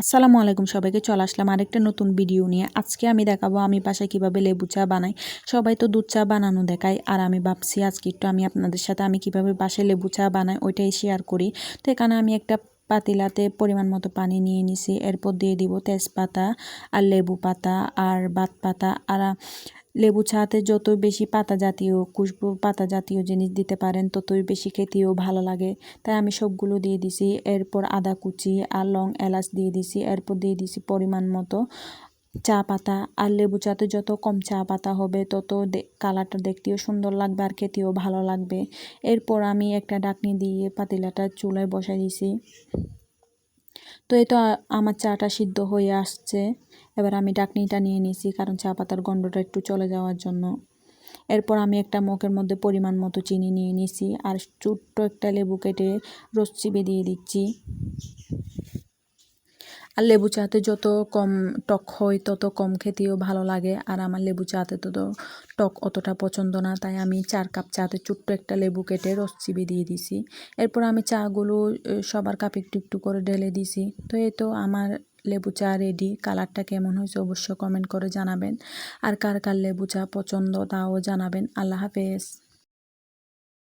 আসসালামু আলাইকুম সবাইকে, চলে আসলাম আরেকটা নতুন ভিডিও নিয়ে। আজকে আমি দেখাবো আমি বাসায় কীভাবে লেবু চা বানাই। সবাই তো দুধ চা বানানো দেখায়, আর আমি ভাবছি আজকে একটু আমি আপনাদের সাথে আমি কীভাবে বাসায় লেবু চা বানাই ওইটাই শেয়ার করি। তো এখানে আমি একটা পাতিলাতে পরিমাণ মতো পানি নিয়ে নিছি, এরপর দিয়ে দিব তেজপাতা আর লেবু পাতা আর বাত পাতা আর লেবু চাতে যত বেশি পাতা জাতীয়, খুশবু পাতা জাতীয় জিনিস দিতে পারেন, ততই বেশি খেতেও ভালো লাগে। তাই আমি সবগুলো দিয়ে দিছি। এরপর আদা কুচি আর লং এলাচ দিয়ে দিছি। এরপর দিয়ে দিছি পরিমাণ মতো চা পাতা। আর লেবু চাতে যত কম চা পাতা হবে, তত কালারটা দেখতেও সুন্দর লাগবে আর খেতেও ভালো লাগবে। এরপর আমি একটা ডাকনি দিয়ে পাতিলাটা চুলায় বসাই দিছি। তো এই তো আমার চাটা সিদ্ধ হয়ে আসছে। এবার আমি ডাকনিটা নিয়ে নিয়েছি কারণ চা পাতার গন্ধটা একটু চলে যাওয়ার জন্য। এরপর আমি একটা মুখের মধ্যে পরিমাণ মতো চিনি নিয়ে নিয়েছি আর ছোট্ট একটা লেবু কেটে রস চিবে দিয়ে দিচ্ছি। আর লেবু চাতে যত কম টক হয়, তত কম খেতেও ভালো লাগে। আর আমার লেবু চাতে তত টক অতটা পছন্দ না, তাই আমি চার কাপ চাতে ছোট্ট একটা লেবু কেটে রস চিবে দিয়ে দিছি। এরপর আমি চাগুলো সবার কাপ একটু একটু করে ঢেলে দিছি। তো এই তো আমার লেবু চা রেডি কালারটা কেমন হয়েছে অবশ্য কমেন্ট করে জানাবেন। আর কার কার লেবু চা পছন্দ তাও জানাবেন। আল্লাহ হাফেজ।